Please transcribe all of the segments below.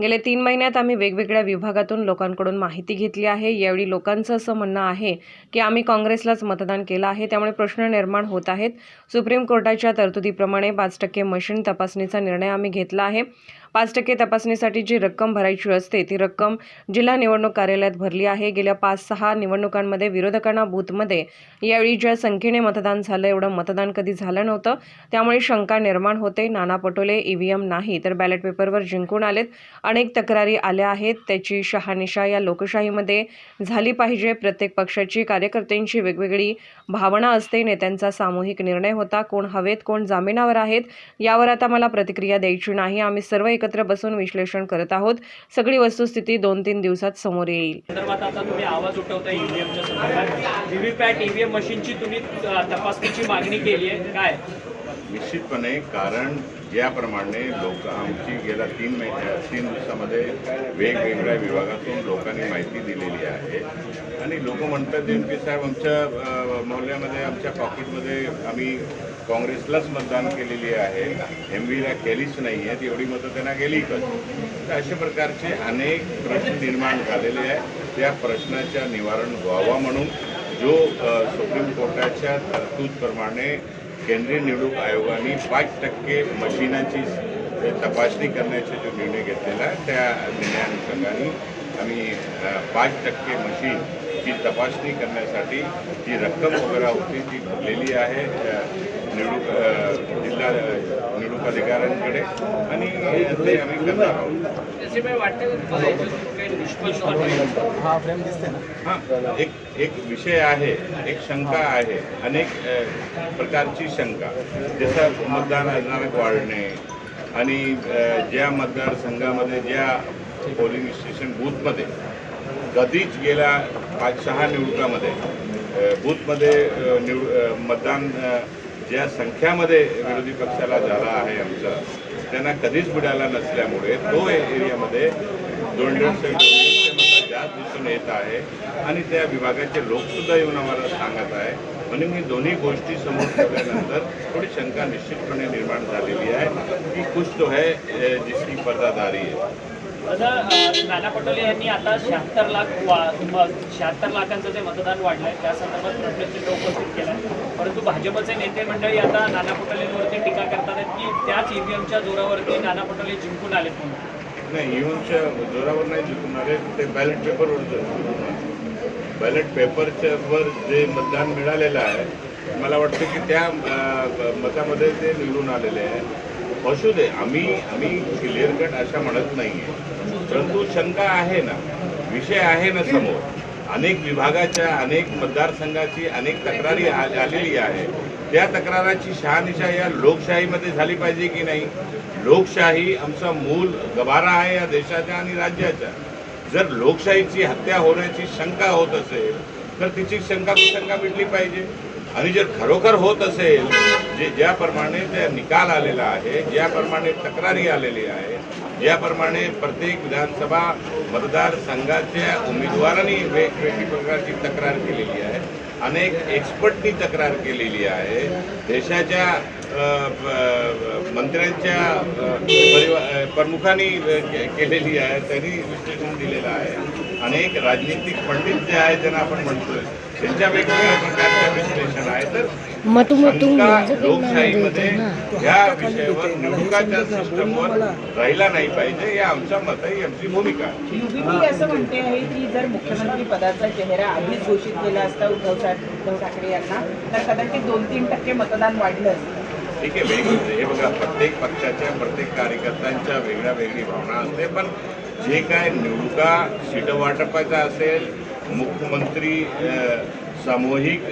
गेले तीन महिन्यात आम्ही वेगवेगळ्या विभागातून लोकांकडून माहिती घेतली आहे. यावेळी लोकांचं असं म्हणणं आहे की आम्ही काँग्रेसलाच मतदान केलं आहे. त्यामुळे प्रश्न निर्माण होत आहेत. सुप्रीम कोर्टाच्या तरतुदीप्रमाणे पाच टक्के मशीन तपासणीचा निर्णय आम्ही घेतला आहे. पाच टक्के तपासणीसाठी जी रक्कम भरायची असते ती रक्कम जिल्हा निवडणूक कार्यालयात भरली आहे. गेल्या पाच सहा निवडणुकांमध्ये विरोधकांना बूथमध्ये यावेळी ज्या संख्येने मतदान झालं एवढं मतदान कधी झालं नव्हतं. त्यामुळे शंका निर्माण होते. नाना पटोले ईव्हीएम नाही तर बॅलेट पेपरवर जिंकून आलेत. अनेक तक्रारी आल्या आहेत. त्याची शहानिशा या लोकशाहीमध्ये झाली पाहिजे. प्रत्येक पक्षाची कार्यकर्त्यांची वेगवेगळी भावना असते. नेत्यांचा सामूहिक निर्णय होता. कोण हवेत कोण जामिनावर आहेत यावर आता मला प्रतिक्रिया द्यायची नाही. आम्ही सर्व एक एकत्र बसून विश्लेषण करत आहोत. सगळी वस्तुस्थिती दोन तीन दिवसात समोर येईल. संदर्भात आता तुम्ही आवाज उठवता ईव्हीएमच्या संदर्भात. व्हीव्हीपॅट ईव्हीएम मशीनची तुम्ही तपासणीची मागणी केली आहे. काय? निश्चितपणे कारण ज्याप्रमाणे लोक आमची गेल्या तीन महिन्या तीन दिवसामध्ये वेगवेगळ्या विभागातून लोकांनी माहिती दिलेली आहे. आणि लोक म्हणतात एम पी साहेब आमच्या अ, मोहल्ल्यामध्ये आमच्या पॉकेटमध्ये आम्ही काँग्रेसलाच मतदान केलेली आहे. एम व्हीला केलीच नाही आहेत एवढी मतं त्यांना गेली कशी तर अशा प्रकारचे अनेक प्रश्न निर्माण झालेले आहेत. त्या प्रश्नाच्या निवारण व्हावा म्हणून जो सुप्रीम कोर्टाच्या तरतूदप्रमाणे केंद्रीय निवडणूक आयोगाने पाच टक्के मशिनाची तपासणी करण्याचा जो निर्णय घेतलेला आहे त्या निर्णयानुषंगाने आम्ही पाच टक्के मशीन मशीनची तपासणी करण्यासाठी जी रक्कम वगैरे होती ती भरलेली आहे अ, जिल्हा निवडणूक अधिकाऱ्यांकडे आणि ते आम्ही करणार आहोत. हां एक एक विषय आहे एक शंका आहे अनेक प्रकारची शंका. जसं मतदान दिनांक वाढणे आणि ज्या मतदारसंघामध्ये ज्या पोलिंग स्टेशन बूथमध्ये कधीच गेल्या पाच सहा निवडणुकामध्ये बूथमध्ये निव मतदान ज्या संख्यामध्ये विरोधी पक्षाला झाला आहे आमचा त्यांना कधीच मिळाला नसल्यामुळे तो एरियामध्ये दोन दोनशे जास्त दिसून येत आहे आणि त्या विभागाचे लोकसुद्धा येऊन आम्हाला सांगत आहे. म्हणून ही दोन्ही गोष्टी समोर ठेवल्यानंतर थोडी शंका निश्चितपणे निर्माण झालेली आहे. की कुछ तो है जिसकी पर्दादारी आहे. नाना पटोले यांनी आता शहात्तर लाख शहात्तर लाखांचं जे मतदान वाढलंय त्या संदर्भात प्रश्नचिन्ह उपस्थित केलं आहे परंतु भाजपचे नेते मंडळी आता नाना पटोलेंवरती टीका करतात की त्याच ईव्हीएमच्या जोरावरती नाना पटोले जिंकून आलेत म्हणून. नाही ईव्हीएमच्या जोरावर नाही जिंकून आले ते बॅलेट पेपरवर बॅलेट पेपरच्या वर जे मतदान मिळालेलं आहे मला वाटतं की त्या मतामध्ये ते निवडून आलेले आहे असू दे आम्ही आम्ही क्लिअर कट अशा म्हणत नाही आहे परंतु शंका आहे ना विषय आहे ना समोर. अनेक विभागाच्या अनेक मतदारसंघाची अनेक तक्रारी आलेली आहे. त्या तक्राराची शहानिशा या लोकशाहीमध्ये झाली पाहिजे की नाही? लोकशाही आमचा मूल गबारा आहे या देशाच्या आणि राज्याच्या. जर लोकशाहीची हत्या होण्याची शंका होत असेल तर तिची शंका कुशंका मिटली पाहिजे. आणि जर खरोखर होत असेल जे ज्याप्रमाणे त्या निकाल आलेला आहे ज्याप्रमाणे तक्रारी आलेली आहे ज्याप्रमाणे प्रत्येक विधानसभा मतदारसंघाच्या उमेदवारांनी वेगवेगळी प्रकारची तक्रार केलेली आहे अनेक एक्सपर्टनी तक्रार केलेली आहे देशाच्या मंत्र्यांच्या परिवा प्रमुखांनी के- केलेली आहे त्यांनी विश्लेषण दिलेलं आहे. अनेक राजनीतिक पंडित जे आहेत त्यांना आपण म्हणतोय त्यांच्या वेगवेगळ्या प्रकारच्या विश्लेषण आहे मग तू मग तू शंका म्हणजे लोकशाहीमध्ये या विषयावर निवडणुकाच्या सिस्टमवर राहिला नाही पाहिजे हे आमचं मत आहे आमची भूमिका. युबीपी असं म्हणते आहे की जर मुख्यमंत्री पदाचा चेहरा आधीच घोषित केला असता उद्धव उद्धव ठाकरे यांना तर कदाचित दोन तीन टक्के मतदान वाढलं असतं. ठीक आहे वेगवेगळे हे बघा प्रत्येक पक्षाच्या प्रत्येक कार्यकर्त्यांच्या वेगळ्या वेगळी भावना असते पण जे काय निवडणुका सीट वाटपाचा असेल मुख्यमंत्री सामूहिक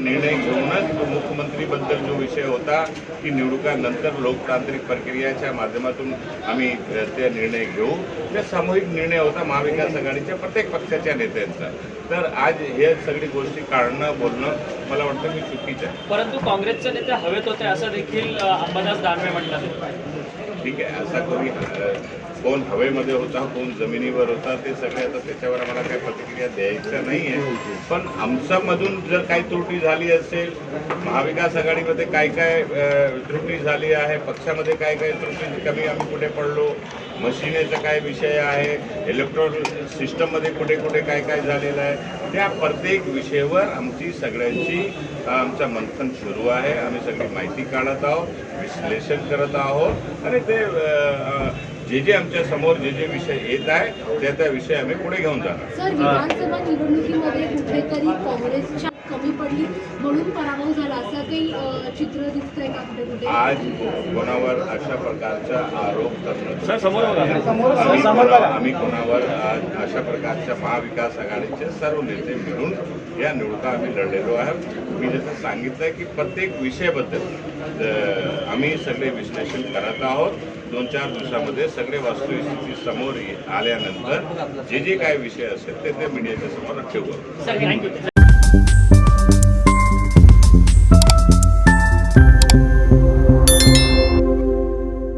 निर्णय घेऊनच मुख्यमंत्रीबद्दल जो विषय होता की निवडणुकानंतर लोकतांत्रिक प्रक्रियेच्या माध्यमातून आम्ही ते निर्णय घेऊ. ते सामूहिक निर्णय होता महाविकास आघाडीच्या प्रत्येक पक्षाच्या नेत्यांचा. तर आज हे सगळी गोष्टी काढणं बोलणं मला वाटतं की चुकीचं आहे. परंतु काँग्रेसचे नेते हवेत होते असं देखील अंबादास दानवे म्हटलं ठीक आहे असा कोणी कोण हवेमध्ये होता कोण जमिनीवर होता ते सगळे आता त्याच्यावर आम्हाला काही प्रतिक्रिया द्यायचं नाही आहे पण आमच्यामधून जर काही त्रुटी झाली असेल महाविकास आघाडीमध्ये काय काय त्रुटी झाली आहे पक्षामध्ये काय काय त्रुटी कमी आम्ही कुठे पडलो मशिनेचा काय विषय आहे इलेक्ट्रॉनिक सिस्टममध्ये कुठे कुठे काय काय झालेलं आहे त्या प्रत्येक विषयावर आमची सगळ्यांची आमचं मंथन सुरू आहे. आम्ही सगळी माहिती काढत आहोत विश्लेषण करत आहोत आणि ते जे जे आमच्यासमोर जे जे विषय येत आहे त्या त्या विषय आम्ही पुढे घेऊन जाणार. पडली. म्हणून पराभव झाला. असं काही चित्र दिसतंय का कुठे कुठे? आज कोणावर अशा प्रकारचा आरोप करणं सर, समोर बघा. आम्ही कोणा- आम्ही कोणावर आज अशा प्रकारच्या महाविकास आघाडीचे सर्व नेते मिळून या निवडणुका आम्ही लढलेलो आहोत. मी जसं सांगितलं की प्रत्येक विषयाबद्दल आम्ही सगळे विश्लेषण करत आहोत. दोन चार दिवसामध्ये सगळे वास्तुस्थिती समोर ये- आल्यानंतर जे जे काय विषय असेल ते ते मीडियाच्या समोर ठेवू. Sir thank you